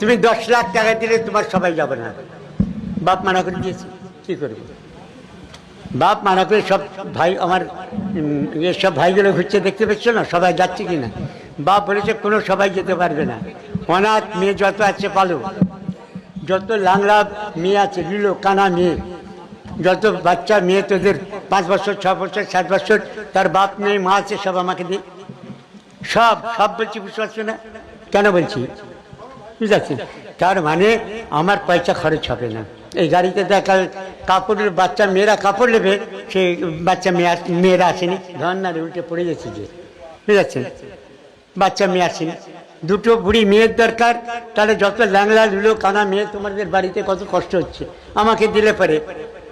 তুমি দশ লাখ টাকা দিলে তোমার সবাই যাবে না। বাপ মানা করে দিয়েছে, কি করবে? বাপ মানা করে সব ভাই, আমার ইয়ে সব ভাইগুলো ঘুরছে, দেখতে পাচ্ছ না? সবাই যাচ্ছে কি না? বাপ বলেছে, কোনো সবাই যেতে পারবে না। অনাথ মেয়ে যত আছে পালো। যত লাংলা মেয়ে আছে লিলো কানা মেয়ে, যত বাচ্চা মেয়ে, তোদের পাঁচ বছর, ছ বছর, সাত বছর, তার বাপ নেই, মা আছে, সব আমাকে দে। সব সব বলছি, বুঝতে পারছ না? কেন বলছি? বুঝতে পারছি তার মানে আমার পয়সা খরচ হবে না। এই গাড়িতে দেখা কাপড়ের বাচ্চা, মেয়েরা কাপড় নেবে সে বাচ্চা মেয়ে মেয়েরা আসেনি। ধর্নারে উল্টে পড়ে গেছে যে। বুঝতে পারছেন বাচ্চা মেয়ে আসেনি। দুটো বুড়ি মেয়ের দরকার, তাহলে যত ল্যাংলা লুলো কানা মেয়ে তোমাদের বাড়িতে কত কষ্ট হচ্ছে। আমাকে দিলে পরে।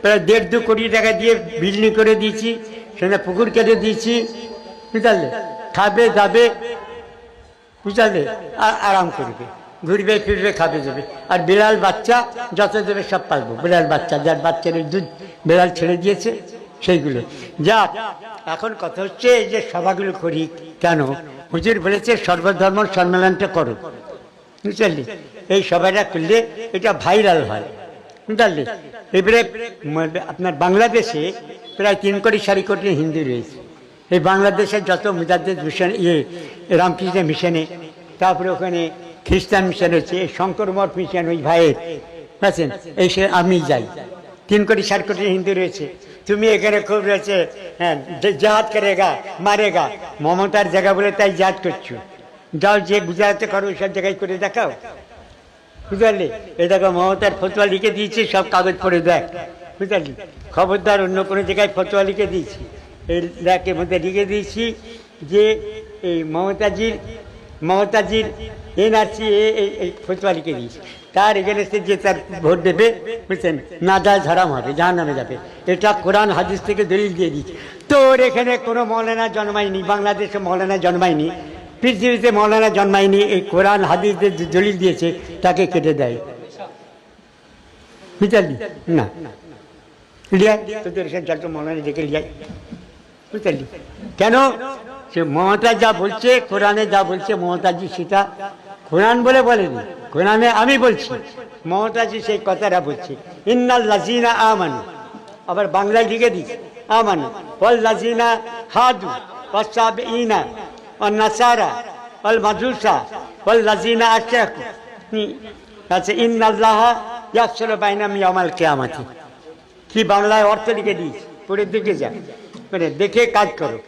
প্রায় দেড় দু কোটি টাকা দিয়ে বিল্ডিং করে দিয়েছি, সেখানে পুকুর কেটে দিয়েছি। বুঝলে? খাবে, দাবে, বুঝলে? আর আরাম করবে। ঘুরবে, ফিরবে, খাবে যাবে আর বিড়াল বাচ্চা, যত দেবে সব পারব বিড়াল বাচ্চা, যার বাচ্চার দুধ বিড়াল ছেড়ে দিয়েছে, সেইগুলো। যা, এখন কথা হচ্ছে এই যে সভাগুলো করি, কেন? হুজুর বলেছে, সর্বধর্ম সম্মেলনটা করো। বুঝলি? এই সভাটা করলে এটা ভাইরাল হয়। বুঝলি? এবারে আপনার বাংলাদেশে প্রায় তিন কোটি সাড়ে কোটি হিন্দু রয়েছে। এই বাংলাদেশের যত মুজাদ্দেদ মিশন ইয়ে রামকৃষ্ণ মিশনে, তারপরে ওখানে খ্রিস্টান মিশন হচ্ছে এই শঙ্কর মঠ মিশন ওই ভাইয়ের। বুঝছেন? এই সে আমি যাই। তিন কোটি ষাট কোটি হিন্দু রয়েছে। তুমি এখানে খুব রয়েছে হ্যাঁ জাহাজ করেগা, মারেগা। মমতার জায়গা বলে তাই জাহাজ করছ। যাও যে গুজরাটে করো, সব জায়গায় করে দেখাও। বুঝলি? এ দেখো, মমতার ফতোয়া লিখে দিয়েছি, সব কাগজ পড়ে দেখ। বুঝলি? খবরদার অন্য কোনো জায়গায় ফতোয়া লিখে দিয়েছি। এই লেখের মধ্যে লিখে দিয়েছি যে এই মমতাজির মমতাজির এনআরসি এই ফতোয়া লিখে দিয়েছি তার এগেনস্টে যে তার ভোট দেবে, বুঝছেন? না যায় ঝাড়াম হবে জাহান নামে যাবে। এটা কোরআন, হাদিস থেকে দলিল দিয়ে দিয়েছি। তোর এখানে কোনো মৌলানা জন্মায়নি, বাংলাদেশে মৌলানা জন্মায়নি, পৃথিবীতে মৌলানা জন্মায়নি, এই কোরআন হাদিসদের দলিল দিয়েছে, তাকে কেটে দেয়। বুঝলি? না। লিয়াই তোদের সে যত মৌলানা ডেকে লিয়াই বুঝলি? কেন? সে মমতা যা বলছে, কোরআনে যা বলছে, মমতাজি সেটা কোরআন বলে বলেনি। কোরআনে আমি বলছি। মমতাজি সেই কথাটা বলছি। ইন্নাল লাজিনা আমান। আবার বাংলায় লিখে দিই আমান। অল লাজিনা হাদু অসাব ইনা অল নাসারা অল মাজুসা অল লাজিনা আশেখ আছে, ইন্নাল্লাহ ইয়াসল বাইনাম ইয়ামাল কেয়ামাতি। কি বাংলায় অর্থ লিখে দিই পড়ে দেখে যা। মানে দেখে কাজ করো।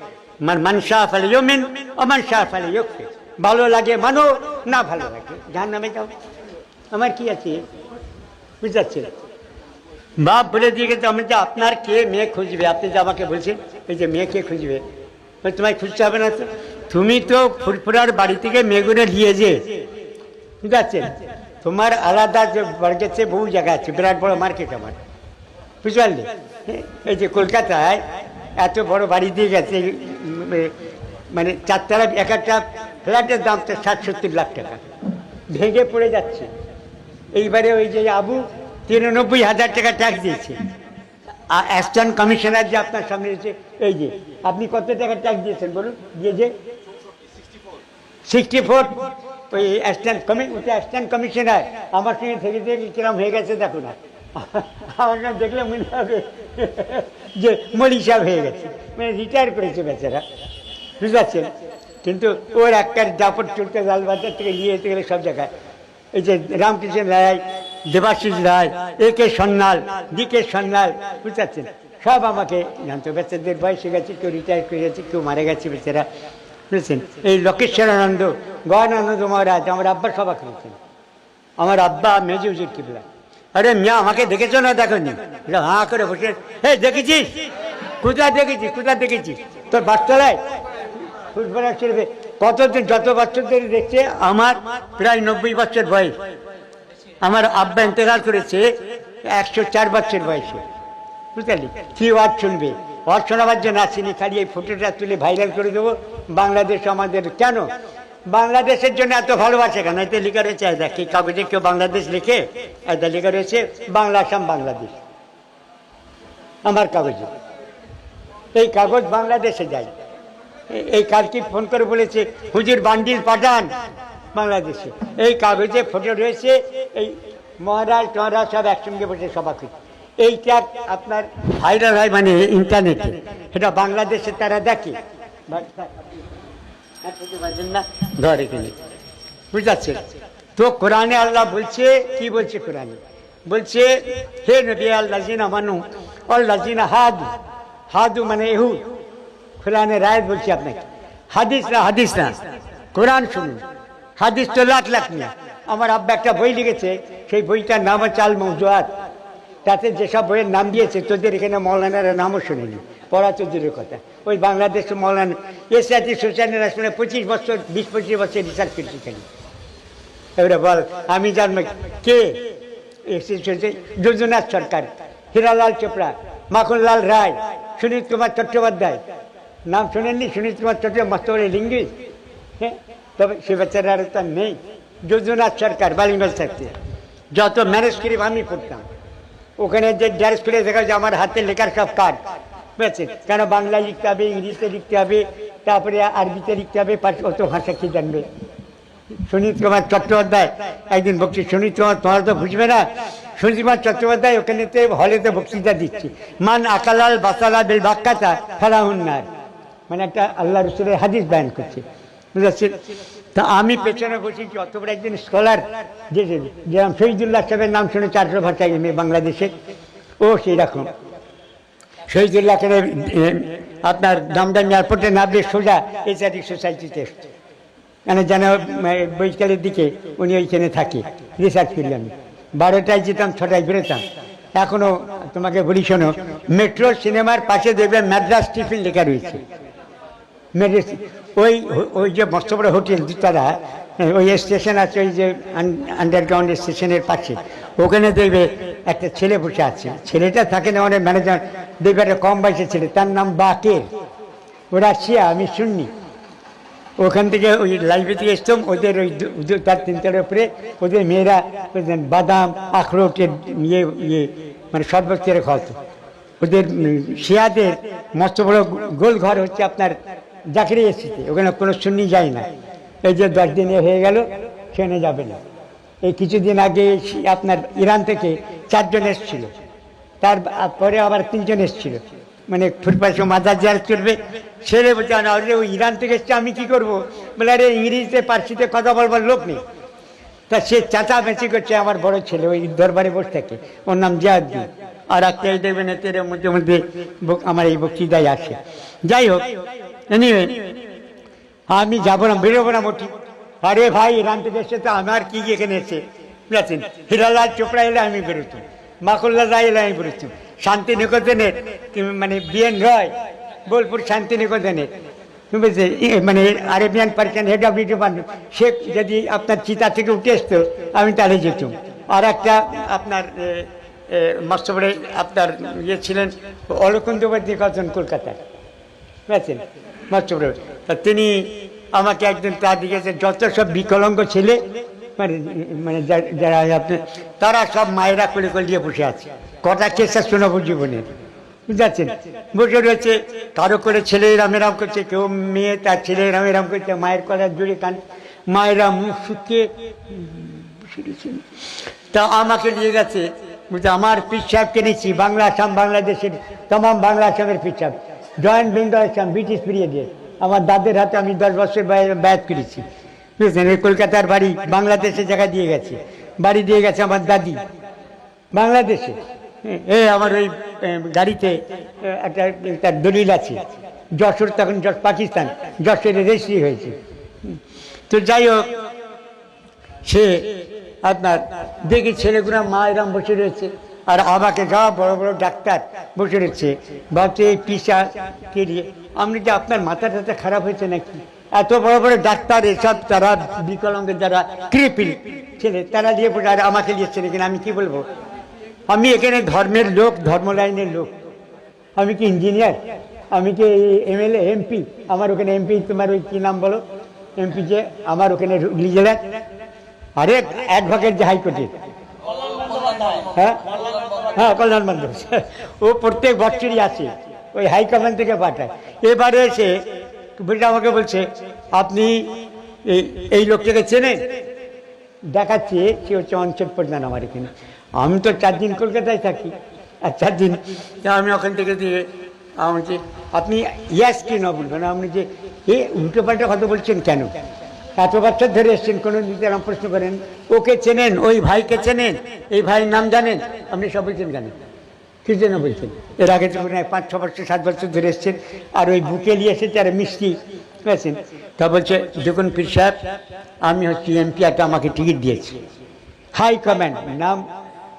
মান ফালে ফলে ইয়মিন ও মান ফালে ফলে ভালো লাগে, মানো, না ভালো লাগে। যার নামে যাও আমার কি আছে? বুঝতে বাপ বলে দিয়ে গেছে, আমি যে আপনার কে মেয়ে খুঁজবে? আপনি যে আমাকে বলছেন, এই যে মেয়ে কে খুঁজবে? তোমায় খুঁজতে হবে না তো? তুমি তো ফুরফুরার বাড়ি থেকে মেয়েগুলো নিয়ে যে। ঠিক আছে? তোমার আলাদা যে বর্গেছে বহু জায়গা আছে, বিরাট বড় মার্কেট আমার। বুঝতে পারলে? এই যে কলকাতায় এত বড় বাড়ি দিয়ে গেছে মানে চারতলা, এক একটা ফ্ল্যাটের দাম তো ষাট, সত্তর লাখ টাকা। ভেঙে পড়ে যাচ্ছে। এইবারে ওই যে আবু তিরানব্বই হাজার টাকা ট্যাক্স দিয়েছে। আর অ্যাসিস্ট্যান্ট কমিশনার যে আপনার সামনে এসেছে এই যে, আপনি কত টাকা ট্যাক্স দিয়েছেন বলুন? যে যে সিক্সটি ফোর ওই অ্যাসিস্ট্যান্ট কমি ওটা অ্যাসিস্ট্যান্ট কমিশনার আমার সঙ্গে থেকে থেকে কিরম হয়ে গেছে দেখো না। আমার নাম দেখলে মনে হবে যে মলি হয়ে গেছে। মানে রিটায়ার করেছে বেচারা। বুঝতে পারছেন? কিন্তু ওর একটা জাপট চলতে লালবাজার থেকে নিয়ে যেতে গেলে সব জায়গায় এই যে Ramakrishna Ray, Debashis Ray, A K Sanyal D K Sanyal বুঝতে পারছেন? সব আমাকে জানতো বাচ্চাদের বয়সে গেছে, কেউ রিটায়ার করে গেছে, কেউ মারা গেছে বেচারা। বুঝেছেন? এই লোকেশ্বরানন্দ গয়ানন্দ মহারাজ, আমার আব্বা সভা করেছেন আমার আব্বা মেজে উজির কিবলা। আরে মিয়া, আমাকে দেখেছ না দেখনি? হাঁ করে বসে। হে দেখেছিস? কোথায় দেখেছিস? কোথায় দেখেছিস? তোর বাচ্চারায় ফুটবলার ছেড়ে কতদিন, যত বছর ধরে দেখছে, আমার প্রায় নব্বই বছর বয়স। আমার আব্বা ইন্তেকাল করেছে একশো চার বছর বয়সে। বুঝলি? কি ওয়ার্ড শুনবে? ওয়ার্ড শোনাবার জন্য আসিনি, খালি এই ফটোটা তুলে ভাইরাল করে দেবো। বাংলাদেশ আমাদের কেন? বাংলাদেশের জন্য এত ভালোবাসে কেন? এতে লেখা রয়েছে দেখ এই কাগজে কেউ বাংলাদেশ লিখে? এটা লেখা রয়েছে, বাংলা আসাম, বাংলাদেশ। আমার কাগজে। এই কাগজ বাংলাদেশে যায়। এই কালকে ফোন করে বলেছে, হুজুর বান্ডিল পাঠান বাংলাদেশে। এই কাগজে ফটো রয়েছে, এই মহারাজ টহারাজ সব একসঙ্গে বসে সভা এইটা আপনার ভাইরাল হয় মানে ইন্টারনেটে। সেটা বাংলাদেশে তারা দেখে। ধরে কিনে। পারছেন? তো কোরআনে আল্লাহ বলছে, কি বলছে কোরআনে? বলছে, হে নবী আল্লাহ জিনা মানু আল্লাহ জিনা হাদু হাদু মানে এহু কোরআনে রায় বলছি আপনাকে। হাদিস না হাদিস না। কোরআন শুনুন। হাদিস তো লাখ লাখ নিয়ে। আমার আব্বা একটা বই লিখেছে, সেই বইটার নাম হচ্ছে আল মৌজুয়াত তাতে যেসব বইয়ের নাম দিয়েছে, তোদের এখানে মৌলানার নামও শুনিনি। পড়া তো কথা। ওই বাংলাদেশের মৌলানা এসআইটি সোশ্যাল ন্যাশনালে পঁচিশ বছর, বিশ, পঁচিশ বছর রিসার্চ করছি খালি এবারে বল, আমি জানব কে? যোজনাথ সরকার, হীরালাল চোপড়া, মাখনলাল রায় সুনীত কুমার চট্টোপাধ্যায়। নাম শুনেননি সুনীত কুমার চট্টোপাধ্যায় মস্ত বড় লিঙ্গুইস্ট হ্যাঁ তবে সে বেচারা আর তো নেই। যোজনাথ সরকার বালিগঞ্জ থাকতে। যত ম্যানেজ করি আমি পড়তাম ওখানে যে ড্যারেস করে দেখা যায়, আমার হাতে লেখার সব কার্ড। বুঝেছেন কেন বাংলা লিখতে হবে, ইংলিশে লিখতে হবে, তারপরে আরবিতে লিখতে হবে, পাশ- অত ভাষা কি জানবে? সুনীত কুমার চট্টোপাধ্যায়, একদিন বকছি সুনীত কুমার তোমার তো বুঝবে না। সুনীত কুমার চট্টোপাধ্যায়, ওখানেতে, হলেতে বক্তৃতা দিচ্ছি। মান আকালাল বাসালা বেল বাক্কাতা ফেরাহুন্নার মানে একটা আল্লাহ রসুলের হাদিস বয়ান করছে। বুঝতে তা আমি পেছনে বসেছি অত বড় একজন স্কলার যে যেরকম শহীদুল্লাহ সাহেবের নাম শুনে চারশো ভাষায় এম এ বাংলাদেশে। ও সেই রকম শহীদুল্লাহকে এ, আপনার দমদম এয়ারপোর্টে নামলে সোজা এসআরটি সোসাইটিতে মানে যেন বৈকালের দিকে উনি ওইখানে থাকে রিসার্চ করি আমি বারোটায় যেতাম ছটায় বেরোতাম। এখনও তোমাকে বলি শোনো মেট্রো সিনেমার পাশে দেখবে ম্যাড্রাস টিফিন লেখা রয়েছে। মেডিসিন ওই ওই যে মস্ত বড় হোটেল দুতারা ওই স্টেশন আছে, ওই যে আন্ডারগ্রাউন্ড স্টেশনের পাশে। ওখানে দেখবে একটা ছেলে বসে আছে। ছেলেটা থাকে না, অনেক ম্যানেজার দেখবে একটা কম বয়সের ছেলে, তার নাম বাকের। ওরা শিয়া, আমি শুননি ওখান থেকে ওই লাইব্রেরি থেকে এসতাম ওদের ওই তার তিনটার উপরে ওদের মেয়েরা বাদাম আখরোটের ইয়ে ইয়ে মানে শরবত করে খাওয়াতো ওদের শিয়াদের মস্ত বড় গোল ঘর হচ্ছে আপনার জাকরি এসিতে ওখানে কোনো শুনি যায় না। এই যে দশ দিনে হয়ে গেল সেখানে যাবে না। এই কিছুদিন আগে আপনার ইরান থেকে চারজন এসেছিল। তারপরে আবার তিনজন এসেছিল। মানে ফুটপাশে মাদার যার চলবে। ছেড়ে বলছে না আরে ওই ইরান থেকে এসছে, আমি কি করব? বলে, আরে ইংরেজিতে পার্সিতে কথা বলবার লোক নেই। তা সে চাচা বেঁচে করছে আমার বড় ছেলে, ওই দরবারে বসে থাকে। ওর নাম জিয়াউদ্দিন। আর একটা এই দেখবেন, এতে মধ্যে মধ্যে আমার এই বক্তৃতায় আসে। যাই হোক এনিওয়ে আমি যাব না, বেরোবো না মোটি আরে ভাই থেকে এসে তো আমার কি এখানে এসে বুঝেছেন? হিরালাল চোপড়া এলে আমি বেরোতাম। মাকুল্লা রায় এলে আমি বেরোতাম। শান্তিনিকেতনের মানে বিএন রয়, বোলপুর শান্তিনিকেতনের বুঝেছে? ই- মানে Arabian person head of department সে যদি আপনার চিতা থেকে উঠে আসতো, আমি তাহলে যেতাম। আর একটা আপনার বড় আপনার ইয়ে ছিলেন, অলকুন্দবাদী কজন কলকাতায় বুঝেছেন? তা তিনি আমাকে একদিন তার দিকে যত সব বিকলাঙ্গ ছেলে মানে মানে যারা আপনার তারা সব মায়েরা করে কলিয়ে বসে আছে। কটা কেসা শোনাবো জীবনের বুঝতে বসে রয়েছে, কারও করে ছেলে এরাম করছে, কেউ মেয়ে, তার ছেলে এরাম করছে, মায়ের কলা জুড়ে কান, মায়েরা মুখ শুকিয়ে। তা আমাকে নিয়ে গেছে। বলছে আমার পিসাব কিনেছি? বাংলা আসাম, বাংলাদেশের, তমাম বাংলা আসামের পিসাব জয়েন্ট বেঙ্গল আসাম ব্রিটিশ পিরিয়ডে আমার দাদের হাতে আমি দশ বছর ব্যয় করেছি। বুঝলেন এই কলকাতার বাড়ি বাংলাদেশে জায়গা দিয়ে গেছে। বাড়ি দিয়ে গেছে আমার দাদি। বাংলাদেশে। এ আমার ওই গাড়িতে একটা তার দলিল আছে। যশোর তখন যশ, পাকিস্তান। যশোরে রেজিস্ট্রি হয়েছে। তো যাই হোক, সে আপনার দেখি ছেলেগুলো মা এরম বসে রয়েছে। আর আমাকে যা বড় বড় ডাক্তার বসে রয়েছে ভাবছে এই পিসা কেরিয়ে আপনি যে আপনার মাথা টাথা খারাপ হয়েছে নাকি? এত বড় বড় ডাক্তার এসব তারা বিকলাঙ্গের যারা ক্রিপিল ছেলে, তারা দিয়ে বসে আর আমাকে নিয়ে ছেলে কিনা আমি কি বলব? আমি এখানে ধর্মের লোক, ধর্ম লাইনের লোক। আমি কি ইঞ্জিনিয়ার? আমি কি এমএলএ, এমপি? আমার ওখানে এমপি, তোমার ওই কি নাম বলো? এমপি যে, আমার ওখানে হুগলি জেলার আরে, অ্যাডভোকেট যে হাইকোর্টের হ্যাঁ? হ্যাঁ কল্যাণ মন্ডল ও প্রত্যেক বছরই আসে, ওই হাইকমান্ড থেকে পাঠায়। এবারে এসে বুঝলে আমাকে বলছে, আপনি এই এই লোকটাকে চেনেন? দেখাচ্ছে, সে হচ্ছে অঞ্চল প্রধান আমার এখানে। আমি তো চার দিন কলকাতায় থাকি। আর চার দিন আমি ওখান থেকে দিয়ে আমি যে আপনি ইয়াস কি না বলবেন আপনি যে, এ উল্টো পাল্টা কথা বলছেন কেন? এত বছর ধরে এসছেন কোনো এরকম প্রশ্ন করেন, ওকে চেনেন? ওই ভাইকে চেনেন? এই ভাইয়ের নাম জানেন? আপনি সব বলছেন জানেন কি জন্য বলছেন? এর আগে তো পাঁচ, ছ বছর, সাত বছর ধরে এসছেন, আর ওই বুকে নিয়ে এসেছে আর মিষ্টি বুঝেছেন তা বলছে, দেখুন পীর সাহেব, আমি হচ্ছি এমপি, একটা আমাকে টিকিট দিয়েছি। হাই কমান্ড, নাম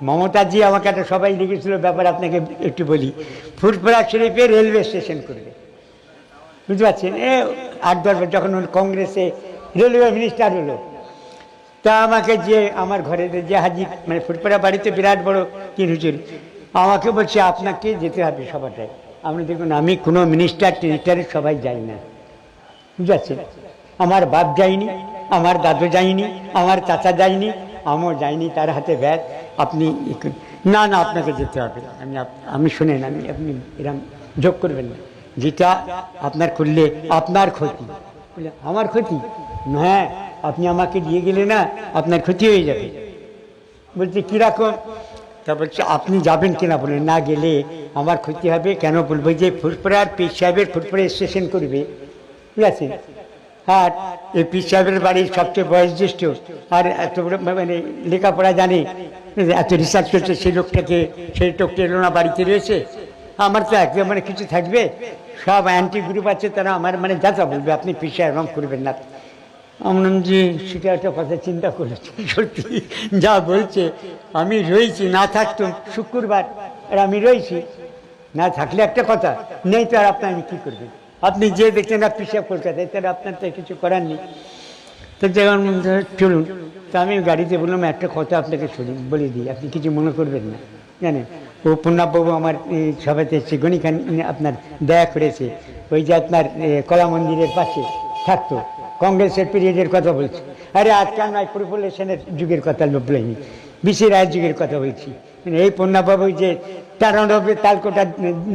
মমতাজি আমাকে একটা সবাই লিখেছিল, ব্যাপার আপনাকে একটু বলি। ফুরপুরা শরীফে রেলওয়ে স্টেশন করবে। বুঝতে পারছেন? এ, আট, দশ বছর, যখন কংগ্রেসে রেলওয়ে মিনিস্টার হলো। তা আমাকে যে আমার ঘরে যে হাজি মানে ফুটপাড়া বাড়িতে বিরাট বড় তিন হুজুর, আমাকে বলছে, আপনাকে যেতে হবে সবাটায় আপনি দেখুন, আমি কোনো মিনিস্টার টিনিস্টারের সবাই যাই না। পারছেন আমার বাপ যায়নি, আমার দাদু যায়নি, আমার চাচা যায়নি, আমিও যায়নি, তার হাতে ব্যাগ। আপনি না না, আপনাকে যেতে হবে। আমি আমি শুনেন, আমি, আপনি এরকম যোগ করবেন না। যেটা আপনার করলে আপনার ক্ষতি। আমার ক্ষতি? হ্যাঁ আপনি আমাকে দিয়ে গেলে না আপনার ক্ষতি হয়ে যাবে। বলছে, কীরকম? তা বলছে, আপনি যাবেন কিনা? বলে, না গেলে আমার ক্ষতি হবে। কেন বলব যে ফুরপুরার পীর সাহেবের ফুরপুরা স্টেশন করবে। ঠিক আছে? আর এই পীর সাহেবের বাড়ির সবচেয়ে বয়োজ্যেষ্ঠ, আর এত মানে লেখাপড়া জানে, এত রিসার্চ করছে সেই লোকটাকে, সেই লোকটা এলো না বাড়িতে রয়েছে। আমার তো একদম মানে কিছু থাকবে। সব অ্যান্টি গ্রুপ আছে, তারা আমার মানে যাতা বলবে, আপনি পীর সাহেব এরকম করবেন না। আমি বললাম যে সেটা একটা কথা চিন্তা করেছি, সত্যি যা বলছে। আমি রয়েছি, না থাকতাম শুক্রবার আর আমি রয়েছি। না থাকলে একটা কথা, নেই তো আর আপনার আমি কী করবেন আপনি যে দেখছেন না পিসাব কলকাতায়, তাহলে আপনার তো কিছু করার নেই। তো যখন চলুন, তো আমি গাড়িতে বললাম, একটা কথা আপনাকে শুনি, বলে দিই, আপনি কিছু মনে করবেন না, জানেন? ও পূর্ণাবাবু আমার সবাইতে এসে গণিখান, আপনার দয়া করেছে, ওই যে আপনার কলা মন্দিরের পাশে থাকতো। কংগ্রেসের পিরিয়ডের কথা বলছি। আরে আজকাল নয় পপুলেশনের যুগের কথা বলিনি বিসি রায়ের যুগের কথা বলছি। মানে এই পূর্ণাবাবু যে তেরো নব্বই তালকোটা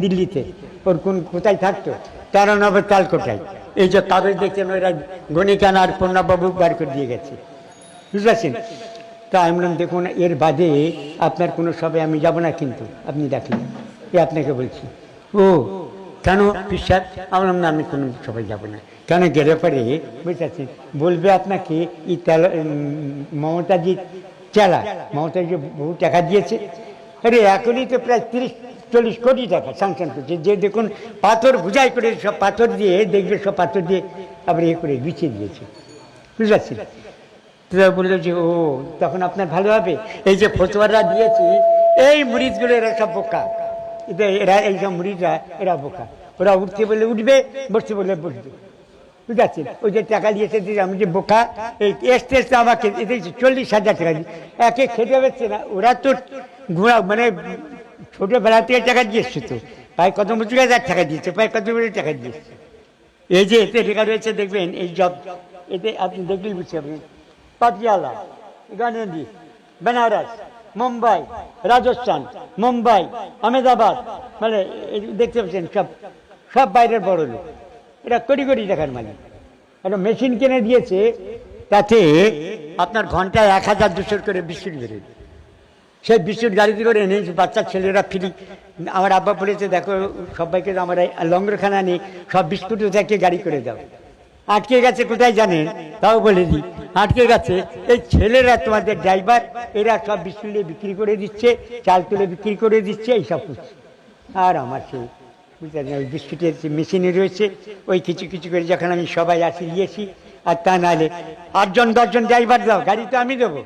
দিল্লিতে, ওর কোন কোথায় থাকতো? তেরো নব্বই তালকোটায়। এই যে কাগজ দেখছেন ওরা গণিকান আর পূর্ণাবাবু বার করে দিয়ে গেছে। বুঝতে তা আমি দেখুন, এর বাদে আপনার কোনো সবে আমি যাব না কিন্তু, আপনি ডাকলেন এ আপনাকে বলছি। ও কেন বিশ্বাস আমি বললাম, না, আমি কোনো সবাই যাব না। কেন গেলে পরে বুঝতে বলবে আপনাকে এই তেল মমতাজি চেলা, মমতাজি বহু টাকা দিয়েছে। আরে, এখনই তো প্রায় তিরিশ, চল্লিশ কোটি টাকা স্যাংশন করছে। যে দেখুন, পাথর বুঝাই করে সব পাথর দিয়ে, দেখবে সব পাথর দিয়ে আবার এ করে বিছিয়ে দিয়েছে। বুঝতে তো বলল যে, ও, তখন আপনার ভালো হবে। এই যে ফতোয়ারা দিয়েছি, এই মুড়িদগুলো এরা সব বোকা। এরা সব মুড়িদরা এরা বোকা। ওরা উঠতে বলে উঠবে, বসতে বলে বসবে। বুঝতে পারছেন ওই যে টাকা দিয়েছে আমি যে বোকা, এই এক্সপ্রেসটা আমাকে চল্লিশ হাজার টাকা দিয়ে একে খেতে পারছে না, ওরা তো ঘোরা মানে ছোটোবেলা থেকে টাকা দিয়েছে তো। প্রায় কত বছর হাজার টাকা দিয়েছে, প্রায় কত বছর টাকা দিয়েছে এই যে এতে লেখা রয়েছে, দেখবেন, এই জব এতে আপনি দেখলেই বুঝতে পারবেন। পাটিয়ালা, গান্ধী, বেনারস। মুম্বাই, রাজস্থান, মুম্বাই, আহমেদাবাদ মানে দেখতে পাচ্ছেন সব সব বাইরের বড় লোক। এটা কোটি কোটি টাকার মালিক। একটা মেশিন কিনে দিয়েছে, তাতে আপনার ঘন্টায় এক হাজার দুশোর করে বিস্কুট বেরোয়। সেই বিস্কুট গাড়িতে করে এনে বাচ্চা ছেলেরা ফ্রি। আমার আব্বা বলেছে, দেখো, সবাইকে আমার লঙ্গরখানা নেই সব বিস্কুট থেকে গাড়ি করে দাও। আটকে গেছে কোথায় জানেন তাও বলে দিই। আটকে গেছে এই ছেলেরা তোমাদের ড্রাইভার এরা সব বিস্কুট নিয়ে বিক্রি করে দিচ্ছে, চাল তুলে বিক্রি করে দিচ্ছে, এইসব করছে। আর আমার সেই, বুঝতে ওই বিস্কুটের মেশিনে রয়েছে, ওই কিছু কিছু করে যখন আমি সবাই আসি দিয়েছি আর তা নাহলে আটজন, দশজন ড্রাইভার দাও, গাড়ি তো আমি দেবো।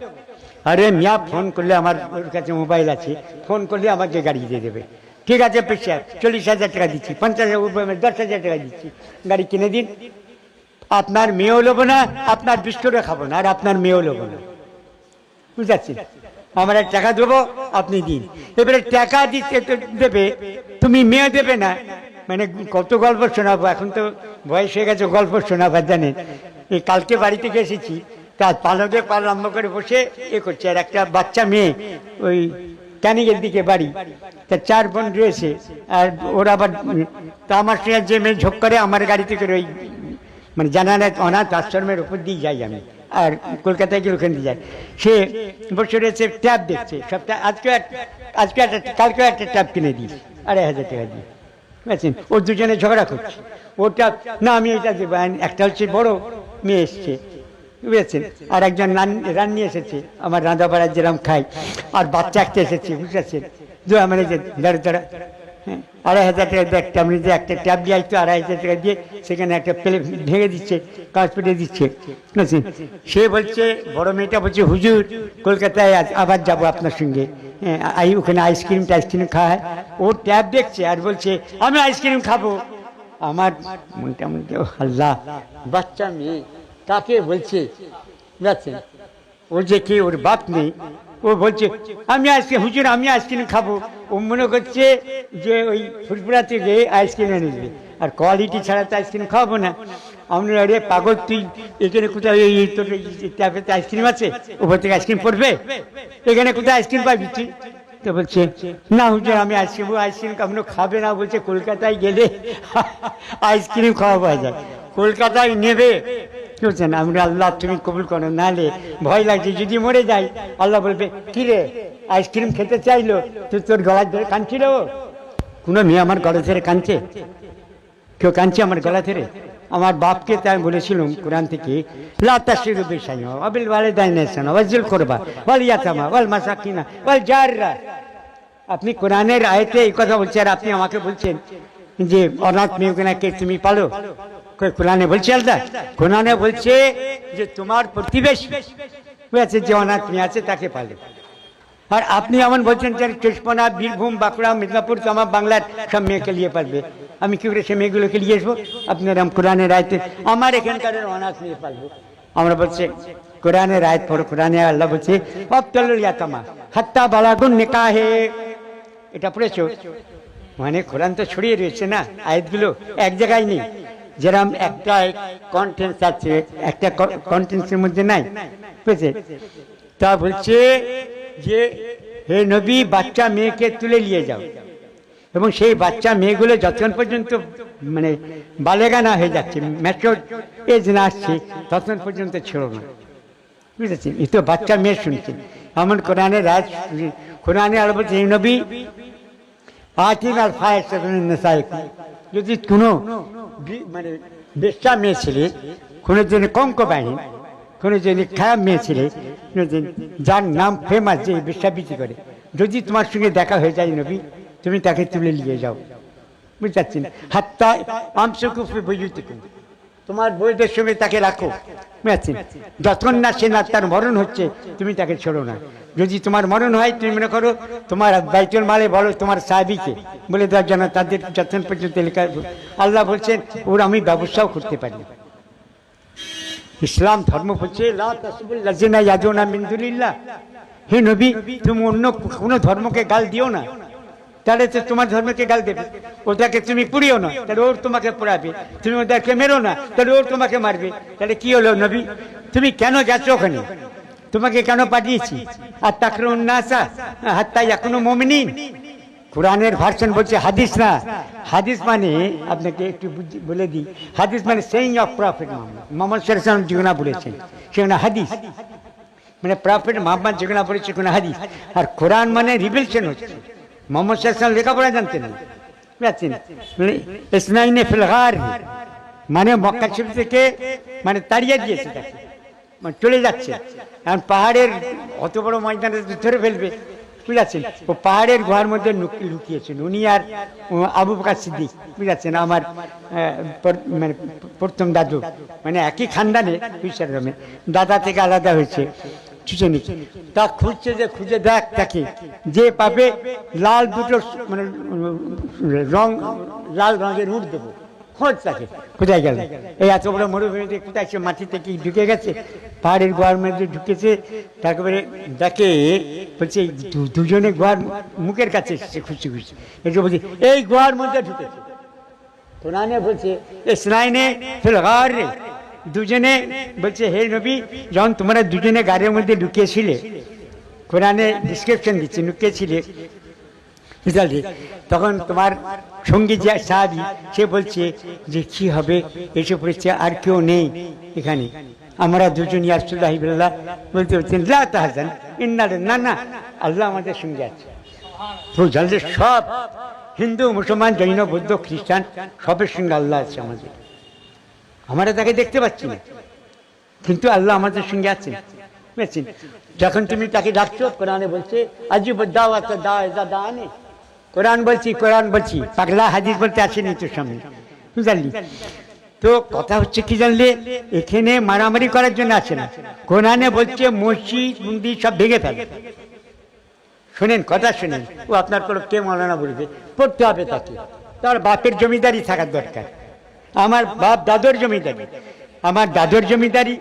আরে মিয়া ফোন করলে আমার ওর কাছে মোবাইল আছে ফোন করলে আমাকে গাড়ি দিয়ে দেবে। ঠিক আছে পেশা চল্লিশ হাজার টাকা দিচ্ছি, পঞ্চাশ হাজার দশ হাজার টাকা দিচ্ছি, গাড়ি কিনে দিন। আপনার মেয়েও নেব না, আপনার বিস্কুটও খাব না, আর আপনার মেয়েও নেব না। পারছি আমরা টাকা দেবো, আপনি দিন। এবারে টাকা দিতে দেবে, তুমি মেয়ে দেবে না। মানে কত গল্প শোনাবো, এখন তো বয়স হয়ে গেছে, গল্প শোনাবার জানেন এই কালকে বাড়ি থেকে এসেছি তার পালকে পাল আরম্ভ করে বসে এ করছে, আর একটা বাচ্চা মেয়ে ওই ক্যানিংয়ের দিকে বাড়ি। তা চার বোন রয়েছে, আর ওরা আবার তা আমার সঙ্গে যে মেয়ে ঝোঁক করে, আমার গাড়িতে করে ওই মানে জানানাথ অনাথ আশ্রমের উপর দিয়ে যাই আমি, আর কলকাতায় গিয়ে ওখানে যাই। সে বসে রয়েছে ট্যাব দেখছে, সবটা আজকে আজকে একটা কালকে একটা ট্যাব কিনে দিই আড়াই হাজার টাকা দিয়ে। বুঝেছেন? ও দুজনে ঝগড়া করছে। ওটা, না, আমি এটা দেবো একটা হচ্ছে বড় মেয়ে এসছে, বুঝেছেন? আর একজন রান- রান্নি এসেছে, আমার রাঁধাবাড়া যেরকম খাই, আর বাচ্চা একটা এসেছে, বুঝেছেন? মানে যে দাঁড়া দাঁড়া। হ্যাঁ আড়াই হাজার টাকা একটা আপনি যে একটা ট্যাব দিয়ে আসতো আড়াই হাজার টাকা দিয়ে সেখানে একটা প্লেট ভেঙে দিচ্ছে কাজ পেটে দিচ্ছে। বুঝেছেন সে বলছে, বড় মেয়েটা বলছে, হুজুর, কলকাতায় আজ আবার যাব আপনার সঙ্গে। হ্যাঁ আই, ওখানে আইসক্রিম টাইসক্রিম খায়। ও ট্যাব দেখছে আর বলছে, আমি আইসক্রিম খাব। আমার মনটা আল্লাহ, বাচ্চা মেয়ে তাকে বলছে? বুঝাচ্ছেন ও যে কে, ওর বাপ নেই। ও বলছে, আমি আইসক্রিম হুজুর, আমি আইসক্রিম খাব। ও মনে করছে যে ওই ফুরফুরা থেকে আইসক্রিম এনে দেবে। আর কোয়ালিটি ছাড়া তো আইসক্রিম খাওয়াবো না। আমরা আরে পাগল, তুই এখানে কোথায় এই তোর ট্যাপেতে আইসক্রিম আছে? উপর থেকে আইসক্রিম পড়বে? এখানে কোথায় আইসক্রিম পাবি তুই? তো বলছে, না হুজুর, আমি আইসক্রিম আইসক্রিম কখনো খাবে না। বলছে, কলকাতায় গেলে আইসক্রিম খাওয়া পাওয়া যায়। কলকাতায় নেবে। বলছেন? আমরা আল্লাহ তুমি কবুল করো নালে ভয় লাগছে, যদি মরে যাই আল্লাহ বলবে কি রে আইসক্রিম খেতে চাইলো তুই তোর গলা ধরে কাঁদছিল? কোনো মেয়ে আমার গলা ধরে কাঁদছে? কেউ কাঁদছে আমার গলা ধরে? আমার বাপকে তাই বলেছিলাম কোরআন থেকে লাতাশিরু বিশাই আবিল ওয়ালে দাইনেছেন ওয়াজিল করবা, ওয়াল ইয়াতামা, ওয়াল মাসাকিনা, ওয়াল জাররা। আপনি কোরআনের আয়তে এই কথা বলছেন, আর আপনি আমাকে বলছেন যে অনাথ মেয়েকে তুমি পালো। কোরআনে বলছে আলাদা কোরআনে বলছে যে তোমার প্রতিবেশী বুঝেছে যে অনাথ আছে তাকে পালো আর আপনি এমন বলছেন যে চুষ্পনা বীরভূম বাঁকুড়া মিদনাপুর তো আমার বাংলার সব মেয়েকে নিয়ে পারবে আমি কি করে সে মেয়েগুলোকে নিয়ে আসব আপনার এরম কোরআনের রায়তে আমার এখানকার অনাথ নিয়ে পারব আমরা বলছে কোরআনের রায়ত পড়ো কোরআনে আল্লাহ বলছে অপ্তল ইয়াতামা হাত্তা বালাগুন নিকাহে এটা পড়েছো মানে কোরআন তো ছড়িয়ে রয়েছে না আয়াতগুলো এক জায়গায় নেই যেরকম একটা কন্টেন্স আছে, একটা কন্টেন্সের মধ্যে নাই বুঝেছে তা বলছে যে, হে নবী, বাচ্চা মেয়েকে তুলে নিয়ে যাও। এবং সেই বাচ্চা মেয়েগুলো যতক্ষণ পর্যন্ত মানে বালেগা না হয়ে যাচ্ছে ম্যাচোর এজ না আসছে, ততক্ষণ পর্যন্ত ছিল না। বুঝেছেন? এ তো বাচ্চা মেয়ে শুনছেন। এমন কোরআনের রাজ কোরআনে আর বলছে, "হে নবী আর ফায়ার যদি কোনো মানে বেশ্যা মেয়ে ছেলে কোনো জন্য কঙ্ক বাহিনী কোনো জন্য খারাপ মেয়ে ছেলে যার নাম ফেমাস যে বেশ্যাবৃত্তি করে, যদি তোমার সঙ্গে দেখা হয়ে যায় নবী, তুমি তাকে তুলে নিয়ে যাও। বুঝতে পারছি হাত্তা আমসকুফে বইতে তোমার বইদের সঙ্গে তাকে রাখো। বুঝেছেন যতক্ষণ না সে না তার মরণ হচ্ছে, তুমি তাকে ছোড়ো না। যদি তোমার মরণ হয়, তুমি মনে করো তোমার বাইতুল মালে বলো, তোমার সাহাবিকে। বলে দেওয়ার জন্য তাদের যতক্ষণ পর্যন্ত লেখা আল্লাহ বলছেন, ওর আমি ব্যবসাও করতে পারি ইসলাম ধর্ম দুনিল্লাহ। হে নবী, তুমি অন্য কোনো ধর্মকে গাল দিও না। তাহলে তো তোমার ধর্মকে গাল দেবে। ওটাকে তুমি পুড়িও না, তাহলে ওর তোমাকে পোড়াবে। তুমি ওদেরকে মেরো না, তাহলে ওর তোমাকে মারবে। তাহলে কি হলো নবী? তুমি কেন যাচ্ছ ওখানে? তোমাকে কেন পাঠিয়েছি? আর তাকরুন নাসা হাত্তা এখনও কোরআনের ভার্সন বলছে হাদিস না। হাদিস মানে আপনাকে একটু বলে দিই। হাদিস মানে saying of prophet Muhammad Muhammad সরসাম যেগুলো বলেছেন সেগুলো হাদিস। মানে প্রফিট মোহাম্মদ যেগুলো বলেছে কোনো হাদিস। আর কোরআন মানে রিভিলশন হচ্ছে। মোহাম্মদ সরসাম লেখাপড়া জানতেন না। মানে ফিলহার মানে মক্কা শরীফ থেকে মানে তাড়িয়ে দিয়েছে তাকে। মানে চলে যাচ্ছে। এখন পাহাড়ের অত বড় ময়দানে ধরে ফেলবে বুঝাচ্ছেন ও পাহাড়ের গুহার মধ্যে লুক- লুকিয়েছেন উনি আর আবু বকর সিদ্দিক। বুঝাচ্ছেন আমার মানে প্রথম দাদু। মানে একই খানদানে দাদা থেকে আলাদা হয়েছে। চুচনি তা খুঁজছে যে খুঁজে দেখ তাকে যে পাবে লাল দুটো মানে রং, লাল রঙের উঠ দেবো। খোঁজ তাকে কোথায় গেল? এই এত বড় মরুভূমিতে কোথায় সে মাটিতে কি ঢুকে গেছে? পাহাড়ের গোয়ার মধ্যে ঢুকেছে, তারপরে দেখে, বলছে দুজনে গোয়ার মুখের কাছে এসেছে খুশি খুশি একটু বলছে, এই গোয়ার মধ্যে ঢুকেছে। কোরআনে বলছে, এ স্নাইনে ইসরাইনে ফিলগার রে। দুজনে বলছে, হে নবী, যখন তোমরা দুজনে গাড়ির মধ্যে ঢুকিয়েছিলে, কোরআনে ডিসক্রিপশন দিচ্ছে, ঢুকিয়েছিলে বুঝলি তখন তোমার সঙ্গী যে সাহাবি, সে বলছে যে, কি হবে? এসে পড়েছে, আর কেউ নেই এখানে। আমরা দুজনই আসল্লাহিবুল্লাহ বলতে বলছেন তাহাজান ইন্নার না না, আল্লাহ আমাদের সঙ্গে আছে। তো জানলে সব হিন্দু, মুসলমান, জৈন, বৌদ্ধ, খ্রিস্টান, সবের সঙ্গে আল্লাহ আছে আমাদের। আমরা তাকে দেখতে পাচ্ছি না। কিন্তু আল্লাহ আমাদের সঙ্গে আছেন বুঝেছেন যখন তুমি তাকে ডাকছো, কোরআনে বলছে, আজিব দাওয়াত দাওয়া দানে। কোরআন বলছি কোরআন বলছি, পাগলা হাদিস বলতে আসেনি তোর সামনে। বুঝলি তো কথা হচ্ছে কি জানলে? এখানে মারামারি করার জন্য আসে না। কোরআনে বলছে, মসজিদ, মন্দির সব ভেঙে ফেলে। শোনেন, কথা শোনেন। ও আপনার কোনো কে মৌলানা বলবে, পড়তে হবে তাকে। তার বাপের জমিদারি থাকার দরকার। আমার বাপ দাদর জমিদারি। আমার দাদর জমিদারি,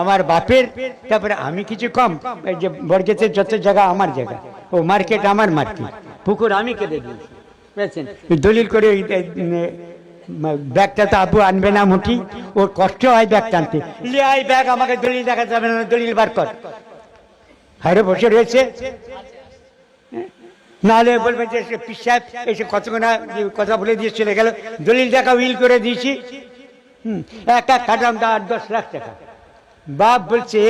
আমার বাপের, তারপরে আমি কিছু কম। যে বর্গেতের যত জায়গা, আমার জায়গা। ও মার্কেট আমার মার্কেট পুকুর আমি কেটে দিয়েছি। দলিল করে ব্যাগটা তো আবু আনবে না মুঠি। ওর কষ্ট হয় ব্যাগ টানতে। আই ব্যাগ, আমাকে দলিল দেখা যাবে না, দলিল বার কর। হারে বসে রয়েছে। নাহলে বলবেন যে সে পিসাব এসে না কথা বলে দিয়ে চলে গেল। দলিল টাকা উইল করে দিয়েছি। একটা এক কাটাম আট দশ লাখ টাকা। বাপ বলছে,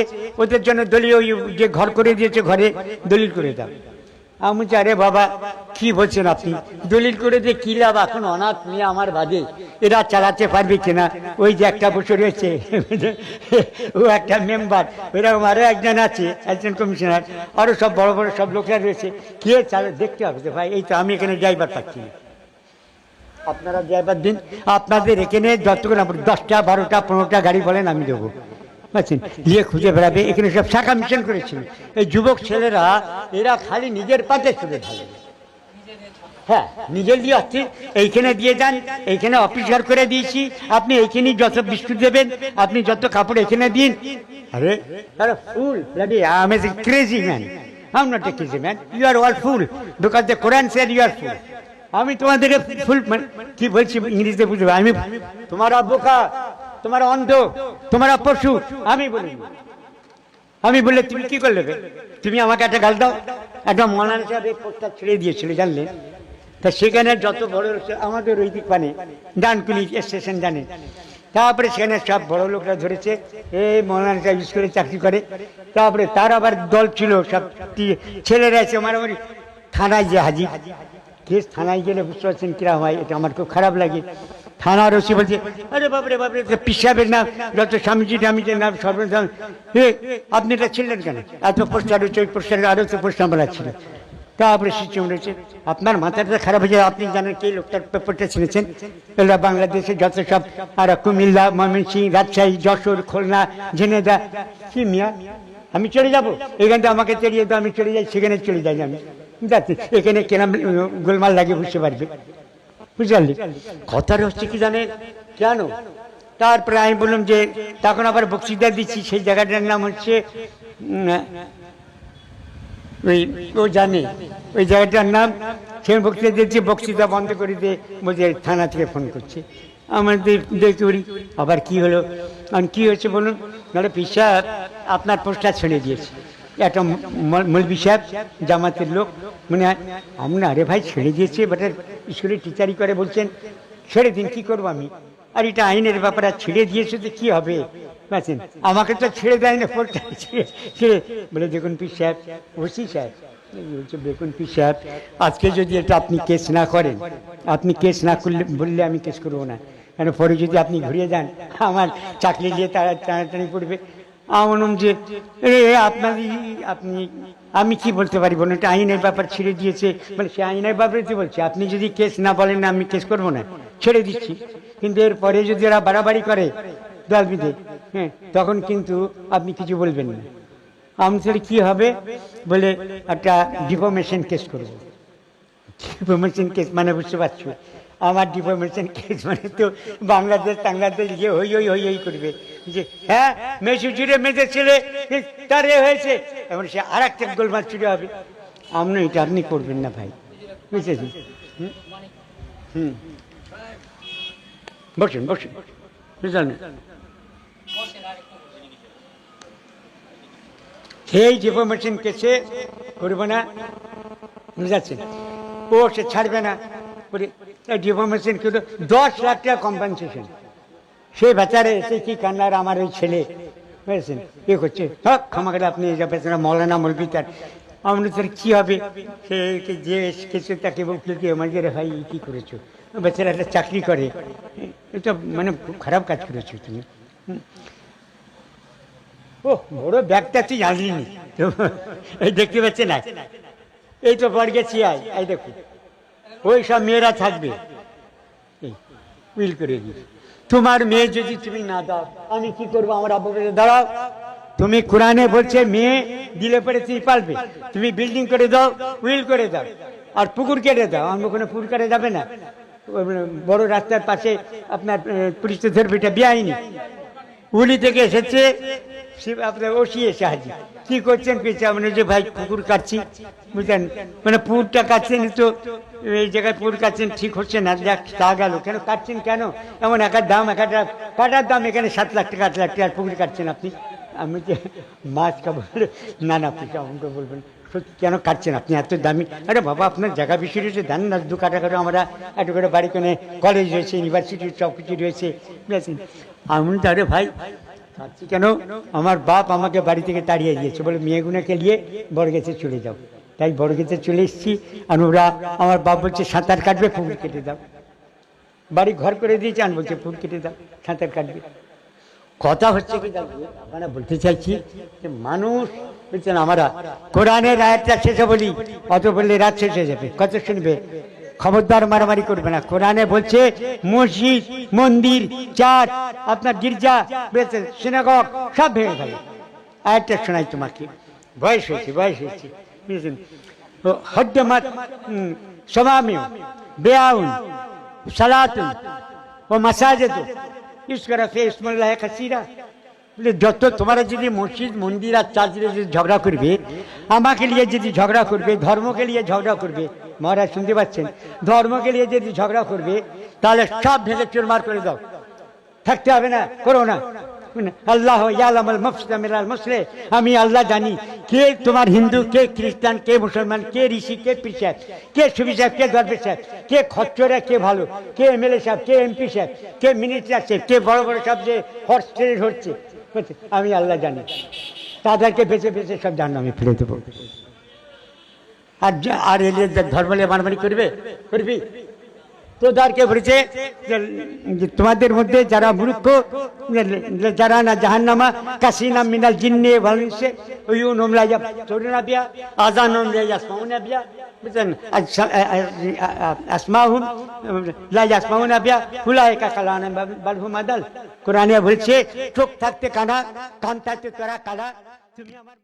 ওদের জন্য ওই যে ঘর করে দিয়েছে ঘরে, দলিল করে দাও। আমি আরে বাবা, কি বলছেন আপনি? দলিল করে যে কি লাভ এখন? অনাথ মেয়ে আমার বাদে এরা চালাতে পারবে কিনা? ওই যে একটা বছর রয়েছে ও একটা মেম্বার ওইরকম আরও একজন আছে, একজন কমিশনার আরও সব বড় বড় সব লোকরা রয়েছে। কে চালে দেখতে হবে তো ভাই, এই তো আমি এখানে ড্রাইভার পাচ্ছি আপনারা ড্রাইভার দিন। আপনাদের এখানে যতক্ষণ দশটা, বারোটা, পনেরোটা গাড়ি বলেন, আমি দেবো। নিয়ে খুঁজে বেড়াবে। এখানে সব শাখা মিশন করেছিল। এই যুবক ছেলেরা, এরা খালি নিজের পাতে চলে ঢালে হ্যাঁ নিজের দিয়ে আসছে। এইখানে দিয়ে যান। এইখানে অফিসার করে দিয়েছি। আপনি এইখানে যত বিস্কুট দেবেন, আপনি যত কাপড় এখানে দিন। আরে আরে fool I crazy man I am not crazy man you are all fool because the Quran said you are fool আমি তোমাদেরকে ফুল মানে কি বলছি ইংরেজিতে বুঝবে? আমি, তোমারা বোকা তোমারা অন্ধ, তোমারা পশু আমি বলি আমি বললে, তুমি কি করলে তুমি আমাকে একটা গাল দাও। একটা এই পোস্টার ছেড়ে দিয়েছিল জানলে তা সেখানে যত বড় আমাদের ওই দিক মানে ডানকুনি স্টেশন জানে। তারপরে সেখানে সব বড় লোকরা ধরেছে এই মৌলানা সাহেব স্কুলে চাকরি করে। তারপরে তার আবার দল ছিল, সব ছেলেরা আছে মারামারি। থানায় যে হাজির, কেস থানায় গেলে বুঝতে পারছেন কিরম হয়, এটা আমার খুব খারাপ লাগে। থানার ওসি বলছে, আরে বাপরে তো পিসাবের নাম যত স্বামীজি টামিজির নাম সর্বনাম এ, আপনি এটা ছিলেন কেন? এত পোস্টার হচ্ছে ওই পোস্টার আরও তো পোস্টার বলা ছিল। তারপরে সিস্টেম রয়েছে আপনার মাথাটা খারাপ হয়ে যায়, আপনি জানেন কে লোকটার পেপারটা ছিঁড়েছেন? এরা বাংলাদেশে যত সব, আর কুমিল্লা, ময়মনসিংহ, রাজশাহী, যশোর, খুলনা ঝিনেদা কি মিয়া? আমি চলে যাব? এখান থেকে আমাকে চড়িয়ে দাও, আমি চলে যাই, সেখানে চলে যাই আমি। যাচ্ছি এখানে কেরাম গোলমাল লাগে, বুঝতে পারবে। বুঝলি? কথাটা হচ্ছে কি জানেন? কেন? তারপরে আমি বললাম যে, তখন আবার বক্তৃতা দিচ্ছি, সেই জায়গাটার নাম হচ্ছে ওই, ও জানে, ওই জায়গাটার নাম সে বক্তৃতা দিচ্ছি বক্তৃতা বন্ধ করে দিয়ে বলছে থানা থেকে ফোন করছে। আমার দেখতে আবার কি হলো? আর কি হয়েছে বলুন? নাহলে পিসাব, আপনার পোস্টার ছেড়ে দিয়েছে। একটা মলবি সাহেব জামাতের লোক মানে আমরা আরে ভাই ছেড়ে দিয়েছে, বাটার স্কুলে টিচারি করে বলছেন, ছেড়ে দিন, কি করব আমি? আর এটা আইনের ব্যাপারে, আর ছেড়ে দিয়েছে তো কি হবে? বুঝছেন আমাকে তো ছেড়ে দেয় না ছেড়ে ছেড়ে, বলে, দেখুন পি সাহেব, ওসি সাহেব বলছে, দেখুন পি সাহেব, আজকে যদি এটা আপনি কেস না করেন, আপনি কেস না করলে, বললে আমি কেস করব না। কেন, পরে যদি আপনি ঘুরিয়ে যান, আমার চাকরি দিয়ে তারা টানাটানি পড়বে আমার যে, এ আপনার আপনি, আমি কি বলতে পারি বলুন? এটা আইনের ব্যাপার ছেড়ে দিয়েছে। মানে সে আইনের ব্যাপারে তো বলছে, আপনি যদি কেস না বলেন না আমি কেস করব না। ছেড়ে দিচ্ছি। কিন্তু এরপরে যদি ওরা বাড়াবাড়ি করে দলবিদে হ্যাঁ তখন কিন্তু আপনি কিছু বলবেন না। আমি তাহলে কি হবে? বলে, একটা ডিফর্মেশন কেস করব। ডিফর্মেশন কেস মানে বুঝতে পারছ? আমার ডিফর্মেশন কেস মানে তো বাংলাদেশ বাংলাদেশ গিয়ে হই হই হই হই করবে। যে হ্যাঁ মেসু জুড়ে মেজে ছেলে তার এ হয়েছে। এবার সে আর একটা গোলমাল চুরি হবে। আপনি এটা আপনি করবেন না ভাই। বুঝেছেন? হুম? হুম। বসুন বসুন। বুঝলেন? সেই ডিফর্মেশন কেসে করবে না। বুঝাচ্ছেন ও সে ছাড়বে না। ডিফরমেশন কিন্তু দশ লাখ টাকা কম্পেনসেশন সেই বেচারে এসে কি কান্নার আমার ওই ছেলে? বুঝেছেন? এ করছে। হক করে আপনি যে বেচারা মৌলানা মলবি তার। আমরা তার কী হবে? সে যে কিছু তাকে বলছিল কি আমাদের ভাই, কী করেছ? বেচারা একটা চাকরি করে। এটা মানে খুব খারাপ কাজ করেছ তুমি। ও বড় ব্যাগটা তুই জানলিনি এই দেখতে পাচ্ছে না? এই তো বর গেছি আয় এই দেখো ওই সব মেয়েরা থাকবে। উইল করে দিস। তোমার মেয়ে যদি তুমি না দাও, আমি কি করব? আমার আব্বু দাঁড়াও, তুমি কোরআনে বলছে, মেয়ে দিলে পরে তুই পালবে। তুমি বিল্ডিং করে দাও, উইল করে দাও। আর পুকুর কেটে দাও। আমি ওখানে পুকুর কেটে যাবে না। বড় রাস্তার পাশে আপনার পুলিশ ধরবিটা বিয়াইনি উলি থেকে এসেছে আপনার ওসি এসে হাজি কি করছেন পেছে মানে যে ভাই পুকুর কাটছি, বুঝলেন? মানে পুকুরটা কাটছেন তো, এই জায়গায় পুকুর কাটছেন, ঠিক হচ্ছে না, যাক, তা গেল। কেন কাটছেন কেন? এমন একার দাম একটা কাটার দাম এখানে? সাত লাখ টাকা, আট লাখ টাকার পুকুর কাটছেন আপনি? আমি যে মাছ খাব, না না, আপনি আমাকে বলবেন কেন কাটছেন আপনি এত দামি? আরে বাবা, আপনার জায়গা বেশি রয়েছে, দেন না, দু কাটা করে আমরা একটু করে বাড়ি কোনে কলেজ রয়েছে ইউনিভার্সিটি সব কিছু রয়েছে বুঝেছেন আমি তো আরে ভাই কেন? আমার বাপ আমাকে বাড়ি থেকে তাড়িয়ে দিয়েছে। বলে, মেয়েগুলোকে নিয়ে বড় গেছে চলে যাও। তাই বড় গেছে চলে এসেছি আর ওরা আমার বাপ বলছে, সাঁতার কাটবে পুকুর কেটে দাও। বাড়ি ঘর করে দিয়েছে আর বলছে পুকুর কেটে দাও, সাঁতার কাটবে। কথা হচ্ছে কি মানে বলতে চাইছি যে মানুষ বলছেন আমরা কোরআনের আয়াতটা শেষে বলি অত বললে রাত শেষ হয়ে যাবে। কত শুনবে? খবরদার মারামারি করবে না। কোরআনে বলছে, মসজিদ, মন্দির চার্চ আপনার গির্জা সিনাগক সব ভেঙে ফেলে। আয়াতটা শোনাই তোমাকে। বয়স হয়েছে বয়স হয়েছে। বুঝেছেন? ও হদ্দমাত সমামিও বেআউন সালাতুন ও মাসাজেদ ইসকরা ফে ইসমুল্লাহ কাসিরা। যত তোমরা যদি মসজিদ, মন্দির আর চার্চে যদি ঝগড়া করবে, আমাকে নিয়ে যদি ঝগড়া করবে, ধর্মকে নিয়ে ঝগড়া করবে, মহারাজ শুনতে পাচ্ছেন? ধর্মকে নিয়ে যদি ঝগড়া করবে, তাহলে সব ভেঙে চুরমার করে দাও। থাকতে হবে না, করো না। আল্লাহ ইয়ালামাল মুসলে আমি আল্লাহ জানি কে তোমার হিন্দু, কে খ্রিস্টান, কে মুসলমান, কে ঋষি, কে পীর সাহেব কে সুবি সাহেব, কে দরবে সাহেব, কে খচ্চরা কে ভালো, কে এমএলএ সাহেব, কে এমপি সাহেব, কে মিনিস্টার সাহেব, কে বড় বড় সব যে হর্স ট্রেড হচ্ছে? আমি আল্লাহ জানি। তাদেরকে বেঁচে বেঁচে সব জানো আমি ফিরে দেবো। আর আর এলে ধর্ম নিয়ে মারামারি করবে? করবি? তোদেরকে বলেছে যে- যে তোমাদের মধ্যে যারা মূর্খ যে- যারা না জাহান্নামা কাসিনা মিনাল জিন্নে ভালসে ওই নোমলা যা চৌরনা বিয়া আজান নোমলা ইয়াসমাউনা বিয়া বুঝলেন আসমাহুম লা ইয়াসমাউনা বিয়া হুলাইকা কালানা বালহুম আদাল কোরআনে বলছে চোখ থাকতে কানা কান থাকতে তোরা কালা তুমি আমার